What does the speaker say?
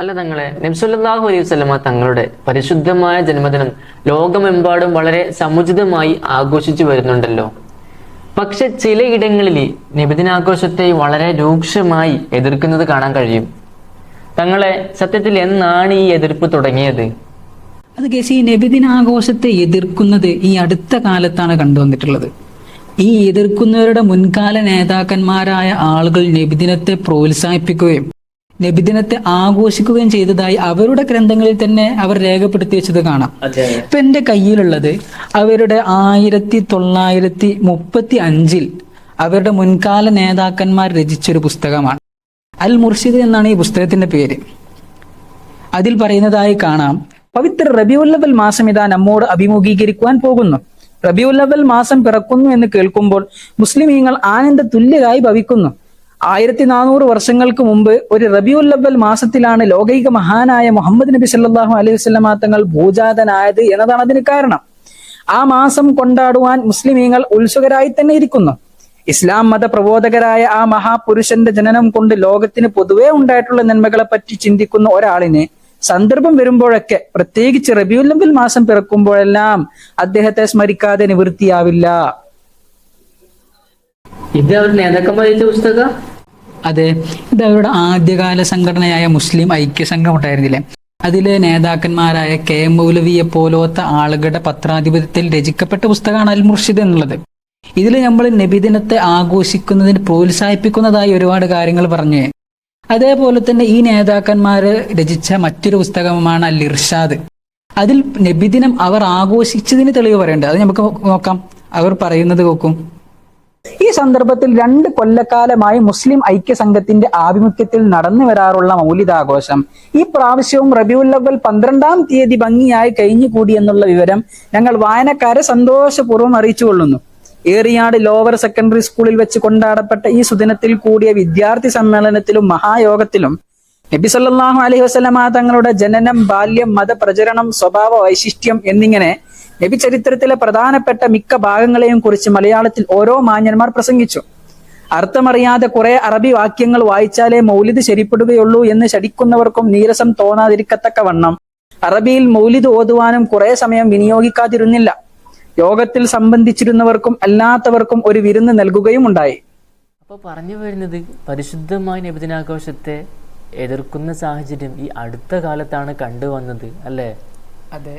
അല്ല തങ്ങളെ നബ്സുല്ലാഹു അലൈഹി വസല്ലമ തങ്ങളുടെ പരിശുദ്ധമായ ജന്മദിനം ലോകമെമ്പാടും വളരെ സമുചിതമായി ആഘോഷിച്ചു വരുന്നുണ്ടല്ലോ. പക്ഷെ ചിലയിടങ്ങളിൽ നബിദിനാഘോഷത്തെ വളരെ രൂക്ഷമായി എതിർക്കുന്നത് കാണാൻ കഴിയും. തങ്ങളെ സത്യത്തിൽ എന്നാണ് ഈ എതിർപ്പ് തുടങ്ങിയത്? അത് കേസ് ഈ നബിദിനാഘോഷത്തെ എതിർക്കുന്നത് ഈ അടുത്ത കാലത്താണ് കണ്ടുവന്നിട്ടുള്ളത്. ഈ എതിർക്കുന്നവരുടെ മുൻകാല നേതാക്കന്മാരായ ആളുകൾ നബിദിനത്തെ പ്രോത്സാഹിപ്പിക്കുകയും നബിദിനത്തെ ആഘോഷിക്കുകയും ചെയ്തതായി അവരുടെ ഗ്രന്ഥങ്ങളിൽ തന്നെ അവർ രേഖപ്പെടുത്തി വെച്ചത് കാണാം. ഇപ്പൊ എന്റെ കയ്യിലുള്ളത് അവരുടെ ആയിരത്തി തൊള്ളായിരത്തി മുപ്പത്തി അഞ്ചിൽ അവരുടെ മുൻകാല നേതാക്കന്മാർ രചിച്ചൊരു പുസ്തകമാണ്. അൽ മുർഷിദ് എന്നാണ് ഈ പുസ്തകത്തിന്റെ പേര്. അതിൽ പറയുന്നതായി കാണാം പവിത്ര റബിയുല്ലവൽ മാസം ഇതാ നമ്മോട് അഭിമുഖീകരിക്കുവാൻ പോകുന്നു. റബിയുല്ലവൽ മാസം പിറക്കുന്നു എന്ന് കേൾക്കുമ്പോൾ മുസ്ലിമീങ്ങൾ ആനന്ദ തുല്യരായി ഭവിക്കുന്നു. ആയിരത്തി നാനൂറ് വർഷങ്ങൾക്ക് മുമ്പ് ഒരു റബിയുല്ലവൽ മാസത്തിലാണ് ലോകൈക മഹാനായ മുഹമ്മദ് നബി സല്ലാഹു അലൈഹി വസല്ലമ തങ്ങൾ ഭൂജാതനായത് എന്നതാണ് അതിന് കാരണം. ആ മാസം കൊണ്ടാടുവാൻ മുസ്ലിമീങ്ങൾ ഉത്സുകരായി തന്നെ ഇരിക്കുന്നു. ഇസ്ലാം മത പ്രബോധകരായ ആ മഹാപുരുഷന്റെ ജനനം കൊണ്ട് ലോകത്തിന് പൊതുവെ ഉണ്ടായിട്ടുള്ള നന്മകളെ പറ്റി ചിന്തിക്കുന്ന ഒരാളിന് സന്ദർഭം വരുമ്പോഴൊക്കെ പ്രത്യേകിച്ച് റബിയുല്ലംബിൽ മാസം പിറക്കുമ്പോഴെല്ലാം അദ്ദേഹത്തെ സ്മരിക്കാതെ നിവൃത്തിയാവില്ല. ഇത് അവർ നേതാക്കന്മാർ പുസ്തക? അതെ ഇത് അവരുടെ ആദ്യകാല സംഘടനയായ മുസ്ലിം ഐക്യസംഘം ഉണ്ടായിരുന്നില്ലേ അതിലെ നേതാക്കന്മാരായ കെ മൗലവിയെ പോലത്തെ ആളുകളുടെ പത്രാധിപത്യത്തിൽ രചിക്കപ്പെട്ട പുസ്തകമാണ് അൽ മുർഷിദ് എന്നുള്ളത്. ഇതിൽ നമ്മൾ നബിദിനത്തെ ആഘോഷിക്കുന്നതിന് പ്രോത്സാഹിപ്പിക്കുന്നതായി ഒരുപാട് കാര്യങ്ങൾ പറഞ്ഞു. അതേപോലെ തന്നെ ഈ നേതാക്കന്മാർ രചിച്ച മറ്റൊരു പുസ്തകമാണ് അൽ ഇർഷാദ് അതിൽ നബിദിനം അവർ ആഘോഷിച്ചതിന് തെളിവ് പറയേണ്ടത് അത് നമുക്ക് നോക്കാം. അവർ പറയുന്നത് നോക്കും ഈ സന്ദർഭത്തിൽ രണ്ട് കൊല്ലക്കാലമായി മുസ്ലിം ഐക്യസംഘത്തിന്റെ ആഭിമുഖ്യത്തിൽ നടന്നു വരാറുള്ള മൗലിദാഘോഷം ഈ പ്രാവശ്യവും റബിയുല്ലവൽ പന്ത്രണ്ടാം തീയതി ഭംഗിയായി കഴിഞ്ഞുകൂടി എന്നുള്ള വിവരം ഞങ്ങൾ വായനക്കാരെ സന്തോഷപൂർവം അറിയിച്ചു കൊള്ളുന്നു. ഏറിയാട് ലോവർ സെക്കൻഡറി സ്കൂളിൽ വെച്ച് കൊണ്ടാടപ്പെട്ട ഈ സുദിനത്തിൽ കൂടിയ വിദ്യാർത്ഥി സമ്മേളനത്തിലും മഹായോഗത്തിലും നബി സല്ലാഹു അലൈഹി വസല്ലമ തങ്ങളുടെ ജനനം ബാല്യം മതപ്രചരണം സ്വഭാവ വൈശിഷ്ട്യം എന്നിങ്ങനെ നബി ചരിത്രത്തിലെ പ്രധാനപ്പെട്ട മിക്ക ഭാഗങ്ങളെയും കുറിച്ച് മലയാളത്തിൽ ഓരോ മാന്യന്മാർ പ്രസംഗിച്ചു. അർത്ഥമറിയാതെ കുറെ അറബി വാക്യങ്ങൾ വായിച്ചാലേ മൗലിദ് ശരിപ്പെടുകയുള്ളൂ എന്ന് ശടിക്കുന്നവർക്കും നീരസം തോന്നാതിരിക്കത്തക്ക വണ്ണം. അറബിയിൽ മൗലിദ് ഓതുവാനും കുറെ സമയം വിനിയോഗിക്കാതിരുന്നില്ല. യോഗത്തിൽ സംബന്ധിച്ചിരുന്നവർക്കും അല്ലാത്തവർക്കും ഒരു വിരുന്ന് നൽകുകയും ഉണ്ടായി അപ്പൊ പറഞ്ഞു വരുന്നത് പരിശുദ്ധമായ നബിദിനാഘോഷത്തെ എതിർക്കുന്ന സാഹചര്യം ഈ അടുത്ത കാലത്താണ് കണ്ടുവന്നത് അല്ലേ? അതെ.